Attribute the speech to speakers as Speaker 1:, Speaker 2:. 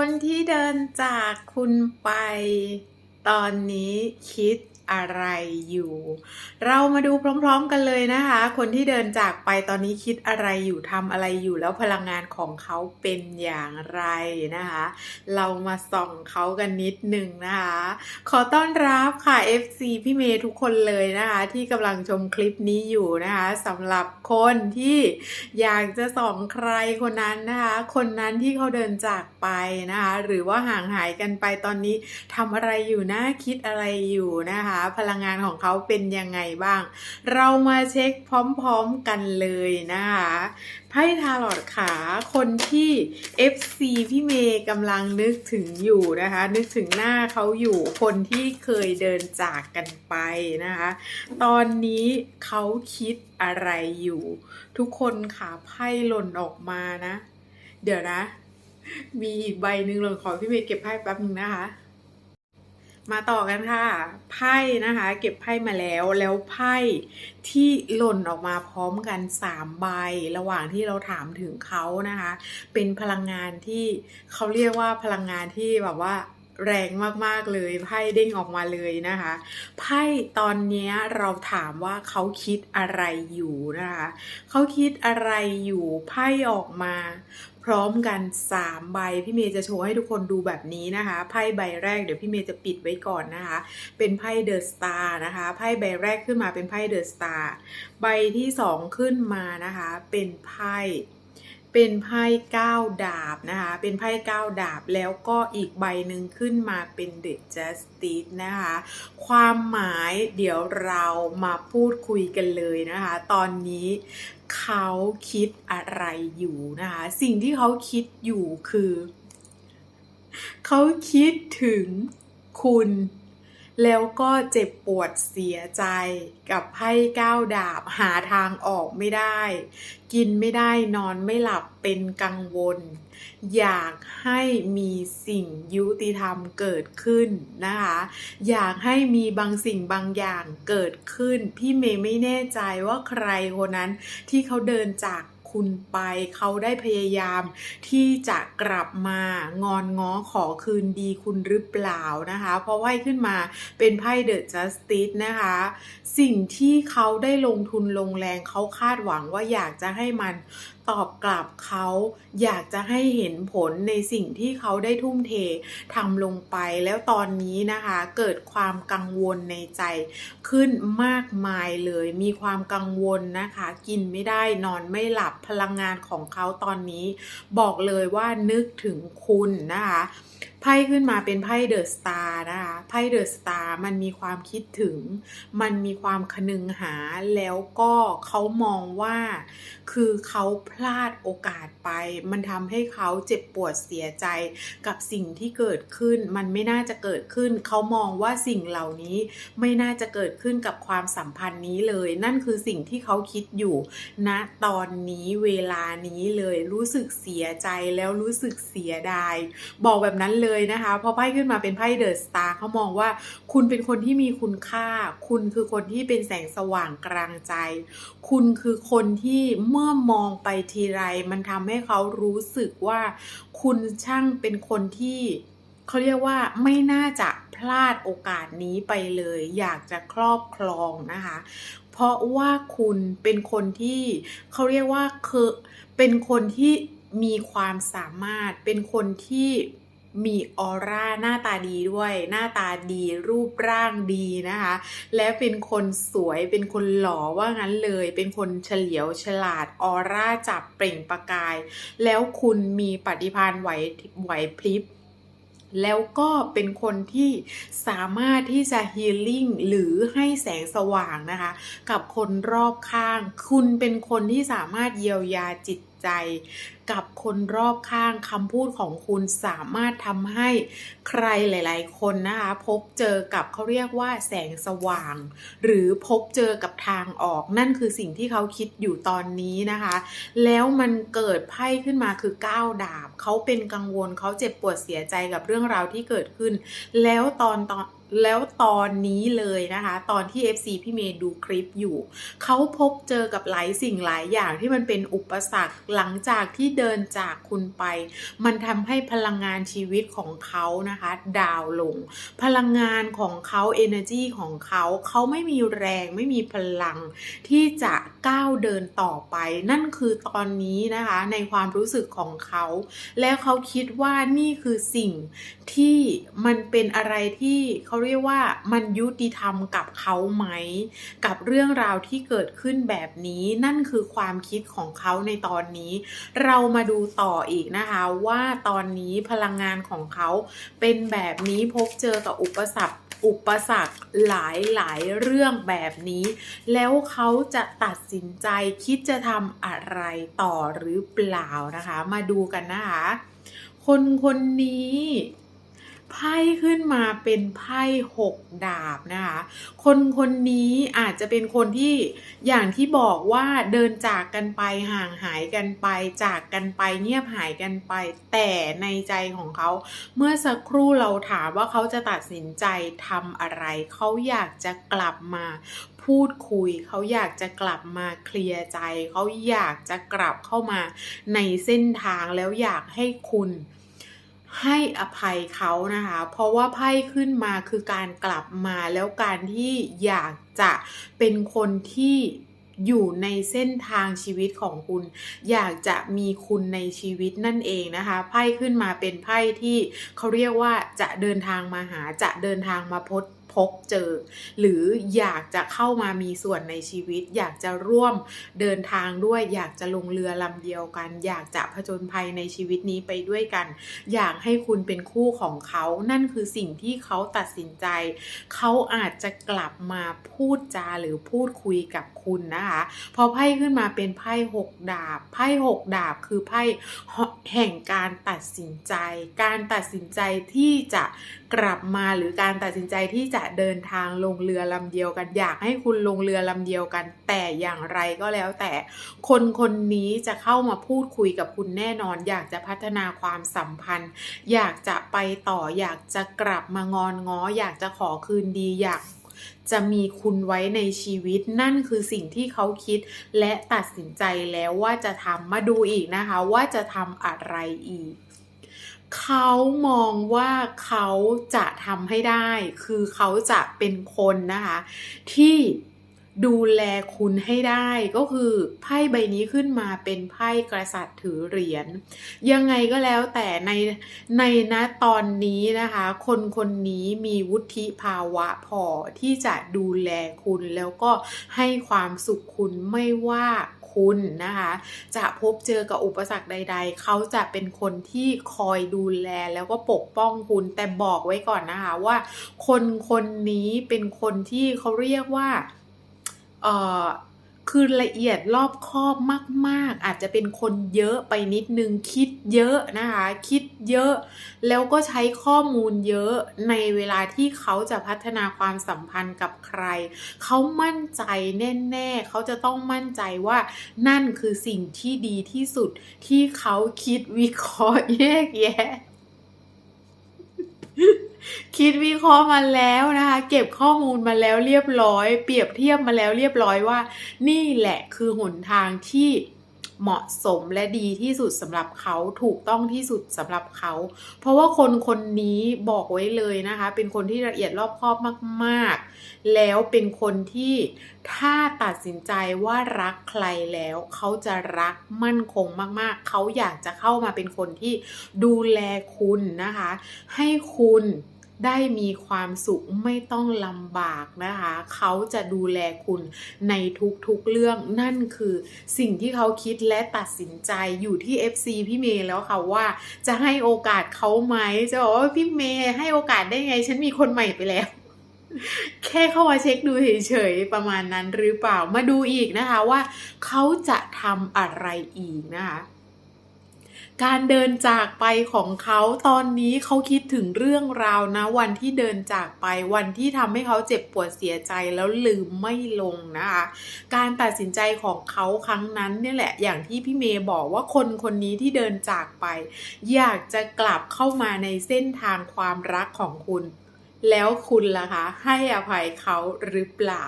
Speaker 1: คนที่เดินจากคุณไป ตอนนี้คิด อะไรอยู่ เรามาดูพร้อมๆกันเลยนะคะ คนที่เดินจากไปตอนนี้คิดอะไรอยู่ทำอะไรอยู่แล้วพลังงานของเขาเป็นอย่างไรนะคะ เรามาส่องเขากันนิดหนึ่งนะคะ ขอต้อนรับค่ะ FC พี่เมย์ทุกคนเลยนะคะ ที่กำลังชมคลิปนี้อยู่นะคะสำหรับคนที่อยากจะส่องใครคนนั้นนะคะ คนนั้นที่เขาเดินจากไปนะคะ หรือว่าห่างหายกันไปตอนนี้ทำอะไรอยู่นะคิดอะไรอยู่นะคะพลังงานของเขาเป็นยังไงบ้าง เรามาเช็คพร้อมๆกันเลยนะคะไพ่ทาลอตขาคนที่ FC พี่เมย์กำลังนึกถึงอยู่นะคะ นึกถึงหน้าเขาอยู่คนที่เคยเดินจากกันไปนะคะ ตอนนี้เขาคิดอะไรอยู่ ทุกคนขาไพ่หล่นออกมานะ เดี๋ยวนะ มีอีกใบหนึ่งหล่นขอพี่เมย์เก็บไพ่แป๊บนึงนะคะ มาต่อกันค่ะ ไพ่นะคะ เก็บไพ่มาแล้วแล้วไพ่ที่หล่นออกมาพร้อมกัน 3 ใบ ระหว่างที่เราถามถึงเขานะคะ เป็นพลังงานที่เขาเรียกว่าพลังงานที่แบบว่า แรงมากๆเลยไพ่เด้งออกมาเลยนะคะไพ่ตอนนี้เราถามว่าเขาคิดอะไรอยู่นะคะเขาคิดอะไรอยู่ไพ่ออกมา พร้อมกัน3ใบพี่เมย์จะโชว์ให้ทุกคนดูแบบนี้นะคะไพ่ใบแรกเดี๋ยวพี่เมย์จะปิดไว้ก่อนนะคะ เป็นไพ่เดอะสตาร์นะคะไพ่ใบแรกขึ้นมาเป็นไพ่เดอะสตาร์ใบที่สองขึ้นมานะคะ เป็นไพ่ เป็นไพ่ก้าดาบนะคะ เป็นไพ่ก้าดาบแล้วก็อีกใบหนึ่งขึ้นมาเป็นเดอะจัสติสนะคะ ความหมายเดี๋ยวเรามาพูดคุยกันเลยนะคะ ตอนนี้เขาคิดอะไรอยู่นะคะ สิ่งที่เขาคิดอยู่คือ เขาคิดถึงคุณ แล้วก็เจ็บปวดเสียใจกับไพ่ก้าวดาบหาทางออกไม่ได้ กินไม่ได้นอนไม่หลับเป็นกังวล อยากให้มีสิ่งยุติธรรมเกิดขึ้นนะคะ อยากให้มีบางสิ่งบางอย่างเกิดขึ้น พี่เมย์ไม่แน่ใจว่าใครคนนั้นที่เขาเดินจาก คุณไป เขาได้พยายามที่จะกลับมางอนง้อขอคืนดีคุณหรือเปล่านะคะ เพราะว่าขึ้นมาเป็นไพ่เดอะจัสติสนะคะ สิ่งที่เขาได้ลงทุนลงแรงเขาคาดหวังว่าอยากจะให้มัน ตอบกลับเขาอยากจะให้เห็นผลในสิ่งที่เขาได้ทุ่มเททำลงไป แล้วตอนนี้นะคะเกิดความกังวลในใจขึ้นมากมายเลย มีความกังวลนะคะ กินไม่ได้นอนไม่หลับพลังงานของเขาตอนนี้ บอกเลยว่านึกถึงคุณนะคะ พ่ขึ้นมาเป็นไพ่เดอะสตาร์นะคะ ไพ่เดอะสตาร์มันมีความคิดถึง มันมีความคนึงหา แล้วก็เขามองว่า คือเขาพลาดโอกาสไป มันทำให้เขาเจ็บปวดเสียใจกับสิ่งที่เกิดขึ้น มันไม่น่าจะเกิดขึ้น เขามองว่าสิ่งเหล่านี้ไม่น่าจะเกิดขึ้นกับความสัมพันธ์นี้เลย นั่นคือสิ่งที่เขาคิดอยู่ณนะตอนนี้เวลานี้เลย รู้สึกเสียใจแล้วรู้สึกเสียดาย บอกแบบนั้นเลยเลยนะคะพอไพ่ขึ้นมาเป็นไพ่เดอะสตาร์เขามองว่า คุณเป็นคนที่มีคุณค่า คุณคือคนที่เป็นแสงสว่างกลางใจ คุณคือคนที่เมื่อมองไปทีไร มันทำให้เขารู้สึกว่า คุณช่างเป็นคนที่เขาเรียกว่าไม่น่าจะพลาดโอกาสนี้ไปเลย อยากจะครอบครองนะคะ เพราะว่าคุณเป็นคนที่เขาเรียกว่าคือเป็นคนที่มีความสามารถเป็นคนที่ มีออร่าหน้าตาดีด้วย หน้าตาดีรูปร่างดีนะคะ และเป็นคนสวยเป็นคนหล่อว่างั้นเลย เป็นคนเฉลียวฉลาดออร่าจับเปล่งประกาย แล้วคุณมีปฏิภาณไหวไหวพริบแล้วก็เป็นคนที่สามารถที่จะฮีลลิ่งหรือให้แสงสว่างนะคะ กับคนรอบข้าง คุณเป็นคนที่สามารถเยียวยาจิตใจกับคนรอบข้างคำพูดของคุณสามารถทำให้ใครหลาย ๆ คนนะคะ พบเจอกับเขาเรียกว่าแสงสว่าง หรือพบเจอกับทางออก นั่นคือสิ่งที่เขาคิดอยู่ตอนนี้นะคะ แล้วมันเกิดไพ่ขึ้นมาคือก้าวดาบ เขาเป็นกังวลเขาเจ็บปวดเสียใจกับเรื่องราวที่เกิดขึ้น แล้วตอนตอน แล้วตอนนี้เลยนะคะ ตอนที่ FC พี่เมย์ดูคลิปอยู่ เขาพบเจอกับหลายสิ่งหลายอย่างที่มันเป็นอุปสรรคหลังจากที่เดินจากคุณไป มันทำให้พลังงานชีวิตของเขานะคะ ดาวลง พลังงานของเขา energy ของเขา เขาไม่มีแรงไม่มีพลังที่จะ ก้าวเดินต่อไป นั่นคือตอนนี้นะคะในความรู้สึกของเขา แล้วเขาคิดว่านี่คือสิ่งที่มันเป็นอะไรที่เขาเรียกว่ามันยุติธรรมกับเขาไหม กับเรื่องราวที่เกิดขึ้นแบบนี้นั่นคือความคิดของเขาในตอนนี้ เรามาดูต่ออีกนะคะว่าตอนนี้พลังงานของเขาเป็นแบบนี้พบเจอกับอุปสรรค อุปสรรคหลายหลายๆเรื่องแบบนี้ แล้วเขาจะตัดสินใจคิดจะทำอะไรต่อหรือเปล่านะคะ มาดูกันนะคะ คนคนนี้ ไพ่ขึ้นมาเป็นไพ่หกดาบนะคะ คนคนนี้อาจจะเป็นคนที่อย่างที่บอกว่าเดินจากกันไปห่างหายกันไป จากกันไปเงียบหายกันไป แต่ในใจของเขา เมื่อสักครู่เราถามว่าเขาจะตัดสินใจทำอะไร เขาอยากจะกลับมาพูดคุย เขาอยากจะกลับมาเคลียร์ใจ เขาอยากจะกลับเข้ามาในเส้นทางแล้วอยากให้คุณ ให้อภัยเขานะคะ เพราะว่าไพ่ขึ้นมาคือการกลับมาแล้วการที่อยากจะเป็นคนที่อยู่ในเส้นทางชีวิตของคุณ อยากจะมีคุณในชีวิตนั่นเองนะคะไพ่ขึ้นมาเป็นไพ่ที่เขาเรียกว่าจะเดินทางมาหาจะเดินทางมาพบ พบเจอ หรืออยากจะเข้ามามีส่วนในชีวิต อยากจะร่วมเดินทางด้วย อยากจะลงเรือลำเดียวกัน อยากจะผจญภัยในชีวิตนี้ไปด้วยกัน อยากให้คุณเป็นคู่ของเขา นั่นคือสิ่งที่เขาตัดสินใจ เขาอาจจะกลับมาพูดจาหรือพูดคุยกับคุณนะคะพอไพ่ขึ้นมาเป็นไพ่หกดาบไพ่หกดาบคือไพ่แห่งการตัดสินใจ การตัดสินใจที่จะกลับมาหรือการตัดสินใจที่จะเดินทางลงเรือลำเดียวกัน อยากให้คุณลงเรือลำเดียวกัน แต่อย่างไรก็แล้วแต่ คนคนนี้จะเข้ามาพูดคุยกับคุณแน่นอน อยากจะพัฒนาความสัมพันธ์ อยากจะไปต่อ อยากจะกลับมางอนง้อ อยากจะขอคืนดีอยากจะมีคุณไว้ในชีวิตนั่นคือสิ่งที่เขาคิดและตัดสินใจแล้วว่าจะทำมาดูอีกนะคะ ว่าจะทำอะไรอีก เขามองว่าเขาจะทำให้ได้ คือเขาจะเป็นคนนะคะ ที่ดูแลคุณให้ได้ก็คือไพ่ใบนี้ขึ้นมาเป็นไพ่กษัตริย์ถือเหรียญยังไงก็แล้วแต่ในในณตอนนี้นะคะ คนคนนี้มีวุฒิภาวะพอที่จะดูแลคุณแล้วก็ให้ความสุขคุณไม่ว่า คุณนะคะ จะพบเจอกับอุปสรรคใด ๆ เขาจะเป็นคนที่คอยดูแลแล้วก็ปกป้องคุณ แต่บอกไว้ก่อนนะคะว่าคนคนนี้เป็นคนที่เขาเรียกว่าเอ่อ คือละเอียดรอบคอบมาก ๆ อาจจะเป็นคนเยอะไปนิดนึงคิดเยอะนะคะ คิดเยอะ แล้วก็ใช้ข้อมูลเยอะในเวลาที่เขาจะพัฒนาความสัมพันธ์กับใคร เขามั่นใจแน่ ๆ เขาจะต้องมั่นใจว่านั่นคือสิ่งที่ดีที่สุดที่เขาคิดวิเคราะห์แยกแยะ คิดวิเคราะห์มาแล้วนะคะ เก็บข้อมูลมาแล้วเรียบร้อย เปรียบเทียบมาแล้วเรียบร้อยว่า นี่แหละคือหนทางที่เหมาะสมและดีที่สุดสำหรับเขาถูกต้องที่สุดสำหรับเขา เพราะว่าคนคนนี้บอกไว้เลยนะคะ เป็นคนที่ละเอียดรอบคอบมากๆ แล้วเป็นคนที่ถ้าตัดสินใจว่ารักใครแล้ว เขาจะรักมั่นคงมากๆ เขาอยากจะเข้ามาเป็นคนที่ดูแลคุณนะคะ ให้คุณ ได้มีความสุขไม่ต้องลำบากนะคะ เขาจะดูแลคุณในทุกๆเรื่องนั่นคือสิ่งที่เขาคิดและตัดสินใจอยู่ที่ FC พี่เมย์แล้วค่ะว่าจะให้โอกาสเขาไหมจะบอกว่าพี่เมย์ให้โอกาสได้ไง ฉันมีคนใหม่ไปแล้วแค่เข้ามาเช็คดูเฉยๆ ประมาณนั้นหรือเปล่ามาดูอีกนะคะว่าเขาจะทำอะไรอีกนะคะ การเดินจากไปของเขาตอนนี้เขาคิดถึงเรื่องราวนะ วันที่เดินจากไปวันที่ทำให้เขาเจ็บปวดเสียใจแล้วลืมไม่ลงนะคะการตัดสินใจของเขาครั้งนั้นเนี่ยแหละอย่างที่พี่เมย์บอกว่าคนคนนี้ที่เดินจากไป อยากจะกลับเข้ามาในเส้นทางความรักของคุณ แล้วคุณล่ะคะ ให้อภัยเขาหรือเปล่า